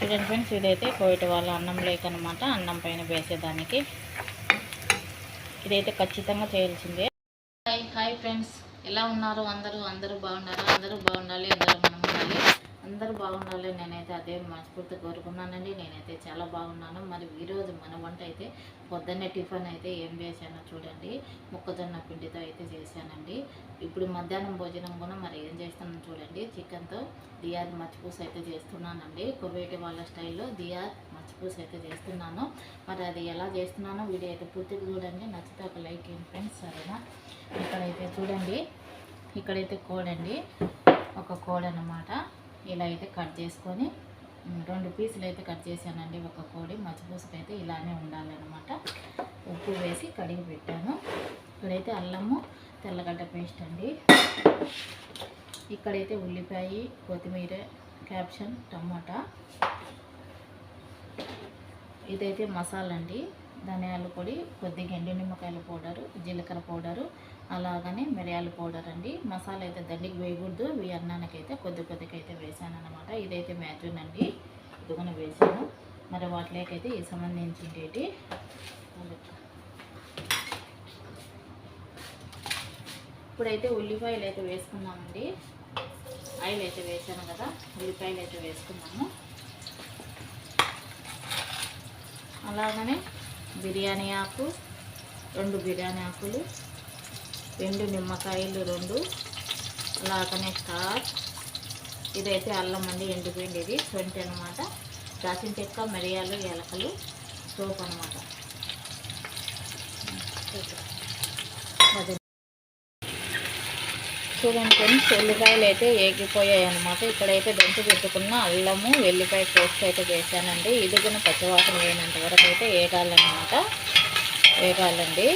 చూడండి ఫ్రెండ్స్ ఇదైతే కోయట వాళ్ళ అన్నం లేకనమాట అన్నం పైన వేసేదానికి. ఇదైతే ఖచ్చితంగా చేయాల్సిందే. హాయ్ హాయ్ ఫ్రెండ్స్ ఎలా ఉన్నారు? అందరూ అందరూ బాగున్నారు? అందరూ బాగుండాలి. అందరూ మనం ఉండాలి. అందరూ బాగుండాలి. నేనైతే అదే మనస్ఫూర్తి కోరుకున్నానండి. నేనైతే చాలా బాగున్నాను. మరి ఈరోజు మన వంట అయితే పొద్దున్నే టిఫిన్ అయితే ఏం చేశానో చూడండి. మొక్కజొన్న పిండితో అయితే చేశానండి. ఇప్పుడు మధ్యాహ్నం భోజనం కూడా మరి ఏం చేస్తున్నాను చూడండి. చికెన్తో దియార్ మచ్చిపూస అయితే చేస్తున్నానండి. కువేటి వాళ్ళ స్టైల్లో దియార్ మచ్చిపూస అయితే చేస్తున్నాను. మరి అది ఎలా చేస్తున్నానో వీడియో అయితే పూర్తిగా చూడండి. నచ్చితే ఒక లైక్ ఏం ఫ్రెండ్స్. సరేనా? ఇక్కడైతే చూడండి. ఇక్కడైతే కోడండి. ఒక కోడ్ అన్నమాట ఇలా అయితే కట్ చేసుకొని రెండు పీసులు అయితే కట్ చేశానండి. ఒక కోడి మచ్చిపూసకు అయితే ఇలానే ఉండాలన్నమాట. ఉప్పు వేసి కడిగి పెట్టాను. ఇక్కడైతే అల్లము తెల్లగడ్డ పేస్ట్ అండి. ఇక్కడైతే ఉల్లిపాయ కొత్తిమీర క్యాప్షన్ టమాటా. ఇదైతే మసాలా అండి. ధనియాల పొడి కొద్దిగా ఎండు నిమ్మకాయల పౌడరు జీలకర్ర పౌడరు అలాగనే మిరియాల పౌడర్ అండి. మసాలా అయితే దండికి వేయకూడదు. ఇవి అన్నానికి అయితే కొద్ది కొద్దిగా అయితే వేసాను అనమాట ఇదైతే మ్యాజూన్ అండి. ఇదిగోన వేసాను. మరి వాటిలోకైతే ఈ సంబంధించి ఇప్పుడైతే ఉల్లిపాయలు అయితే వేసుకున్నామండి ఆయిల్ అయితే వేసాను కదా. ఉల్లిపాయలు అయితే వేసుకున్నాము. అలాగనే బిర్యానీ ఆకు రెండు బిర్యానీ ఆకులు రెండు నిమ్మకాయలు రెండు అలాగనే స్టార్ ఇదైతే అల్లం అండి ఎండిపోయింది ఇది. ట్వంటీ అనమాట దాచిన చెక్క మిరియాలు ఎలకలు సోప్ అనమాట చూడండి ఫ్రెండ్స్ ఎల్లిపాయలు అయితే ఏగిపోయాయి అనమాట ఇక్కడైతే దంచి పెట్టుకున్న అల్లము వెల్లిపాయ పేస్ట్ అయితే చేశానండి. ఇది కూడా పచ్చివాసన వేయనంత వరకు అయితే వేగాలన్నమాట వేగాలండి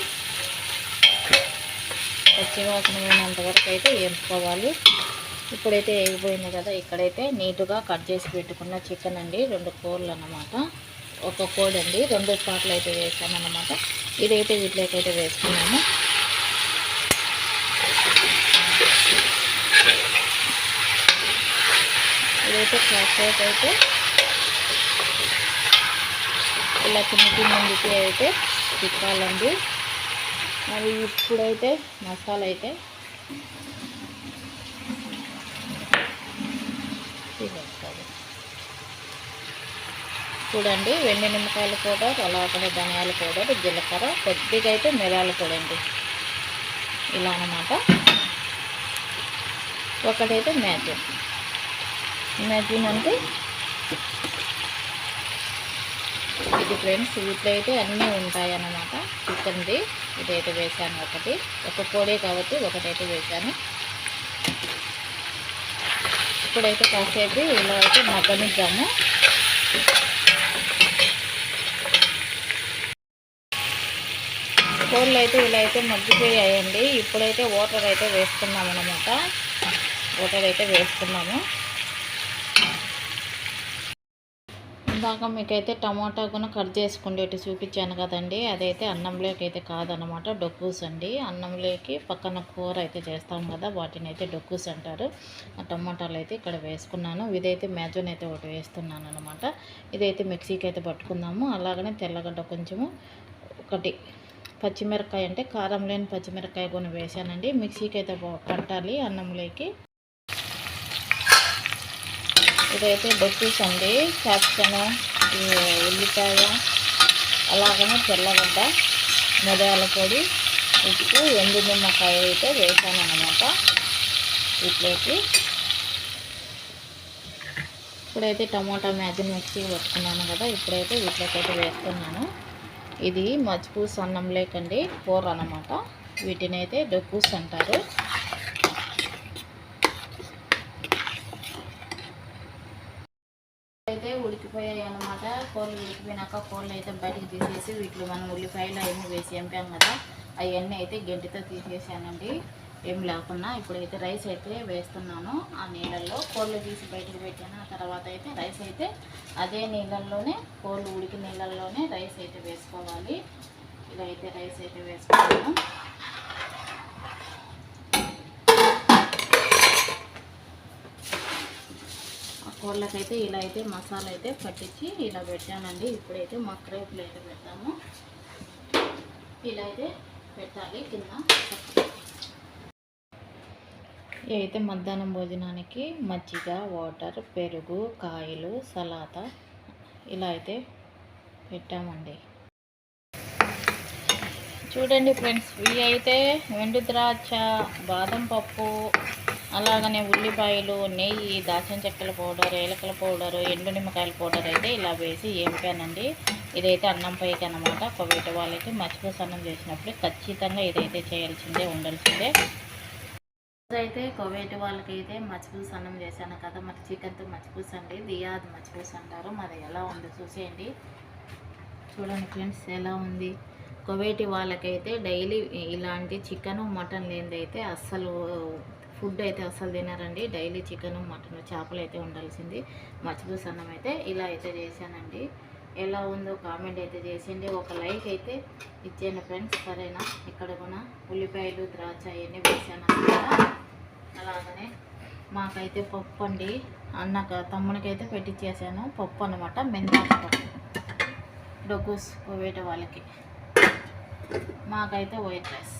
పచ్చివాసన వేయనంత వరకు అయితే వేసుకోవాలి ఇప్పుడైతే వేగిపోయింది కదా ఇక్కడైతే నీట్గా కట్ చేసి పెట్టుకున్న చికెన్ అండి రెండు కోళ్ళు అనమాట ఒక కోడి అండి రెండు పాటలు అయితే వేసాను అనమాట ఇదైతే వీటిలోకైతే వేసుకున్నాము. ఇదైతే కాసేపు అయితే ఇలా కిందికి ముందుకి అయితే తిప్పాలండి. మరి ఇప్పుడైతే మసాలా అయితే తీసేసుకోవాలి. చూడండి వెండి నిమ్మకాయల పౌడర్ అలాగే ధనియాల పౌడర్ జీలకర్ర కొద్దిగా అయితే మిరాల పొడి ఇలా అన్నమాట. ఒకటైతే మ్యాజిన్ మ్యాజిన్ అంటే ఇది ఫ్రెండ్స్ వీటిలో అయితే అన్నీ ఉంటాయి అన్నమాట చికెన్ది ఇదైతే వేసాను ఒకటి. ఒక కోడి కాబట్టి ఒకటైతే వేసాను. ఇప్పుడైతే కాసేపు ఇలా అయితే మగ్గనిద్దాము. కోళ్ళు అయితే ఇలా అయితే మగ్గిపోయాయండి. ఇప్పుడైతే వాటర్ అయితే వేసుకున్నాం అనమాట వాటర్ అయితే వేసుకున్నాము ఇందాక మీకైతే టమాటా కూడా కట్ చేసుకుండేటి చూపించాను కదండి. అదైతే అన్నంలోకి అయితే కాదనమాట డొక్కూస్ అండి. అన్నంలోకి పక్కన కూర అయితే చేస్తాం కదా వాటిని అయితే డొక్కూస్ అంటారు. ఆ టమాటాలు అయితే ఇక్కడ వేసుకున్నాను. ఇదైతే మ్యాజోన్ అయితే ఒకటి వేస్తున్నాను అనమాట ఇదైతే మిక్సీకి అయితే పట్టుకుందాము. అలాగనే తెల్లగడ్డ కొంచెము ఒకటి పచ్చిమిరకాయ అంటే కారం లేని పచ్చిమిరకాయ కొన్ని వేసానండి మిక్సీకి అయితే పట్టాలి అన్నంలోకి. ఇదైతే బొక్కీస్ అండి. క్యాప్సన్ ఉల్లిపాయ అలాగనే తెల్లగడ్డ మిరియాల పొడి ఉప్పు ఎండు నిమ్మకాయ అయితే వేసాను అనమాట వీటిలోకి ఇప్పుడైతే టమాటా మ్యాజిన్ మిక్సీ పట్టుకున్నాను కదా ఇప్పుడైతే వీటిలోకి వేస్తున్నాను. ఇది మజ్పూస్ అన్నం లేకండి కూర అనమాట వీటిని అయితే డొక్కూస్ అంటారు అయితే ఉడికిపోయాయి అన్నమాట కోళ్ళు ఉడికిపోయినాక కోళ్ళు అయితే బయటకు తీసేసి వీటిలో మనం ఉల్లిపాయలు అవన్నీ వేసి ఎంపాం కదా అవన్నీ అయితే గెంటితో తీసేసానండి. ఏం లేకుండా ఇప్పుడైతే రైస్ అయితే వేస్తున్నాను. ఆ నీళ్ళల్లో కోళ్ళు తీసి బయటకు పెట్టాను. ఆ తర్వాత అయితే రైస్ అయితే అదే నీళ్ళల్లోనే కోళ్ళు ఉడికి నీళ్ళల్లోనే రైస్ అయితే వేసుకోవాలి. ఇలా అయితే రైస్ అయితే వేసుకున్నాను. కోళ్ళకైతే ఇలా అయితే మసాలా అయితే పట్టించి ఇలా పెట్టానండి. ఇప్పుడైతే మక్రేపులు అయితే పెడతాము. ఇలా అయితే పెట్టాలి కింద. ఇవి అయితే మధ్యాహ్నం భోజనానికి మజ్జిగ వాటర్ పెరుగు కాయలు సలాత ఇలా అయితే పెట్టామండి. చూడండి ఫ్రెండ్స్ ఇవి అయితే వెండి ద్రాక్ష బాదం పప్పు అలాగనే ఉల్లిపాయలు నెయ్యి దాచిన చెక్కల పౌడర్ ఏలకల పౌడర్ ఎండు నిమ్మకాయల పౌడర్ అయితే ఇలా వేసి ఏంపానండి ఇదైతే అన్నం పైకి అనమాట కొవ్వేట వాళ్ళకి మచ్చిపూస అన్నం చేసినప్పుడు ఖచ్చితంగా ఇదైతే చేయాల్సిందే ఉండాల్సిందే. అయితే కొవ్వేటి వాళ్ళకైతే మచ్చిపూస అన్నం చేశాను కదా మరి చికెన్తో మచ్చిపూస అండి దియాద్ మచ్చిపూస అంటారు. మరి ఎలా ఉంది చూసేయండి. చూడండి ఫ్రెండ్స్ ఎలా ఉంది. కొవేటి వాళ్ళకైతే డైలీ ఇలాంటి చికెన్ మటన్ లేనిదైతే అస్సలు ఫుడ్ అయితే అసలు తినరండి. డైలీ చికెన్ మటన్ చేపలు అయితే ఉండాల్సింది మచ్చిపూస అన్నం అయితే ఇలా అయితే చేశానండి. ఎలా ఉందో కామెంట్ అయితే చేసిండి ఒక లైక్ అయితే ఇచ్చేయండి ఫ్రెండ్స్. సరేనా? ఇక్కడ కూడా ఉల్లిపాయలు ద్రాక్ష అవన్నీ వేసాను అలాగనే మాకైతే పప్పు అండి. అన్నక తమ్మునికైతే పెట్టించేసాను పప్పు అనమాట మెంతాకు పప్పు. డొగ్గుస్ వేట వాళ్ళకి. మాకైతే వైట్ రైస్.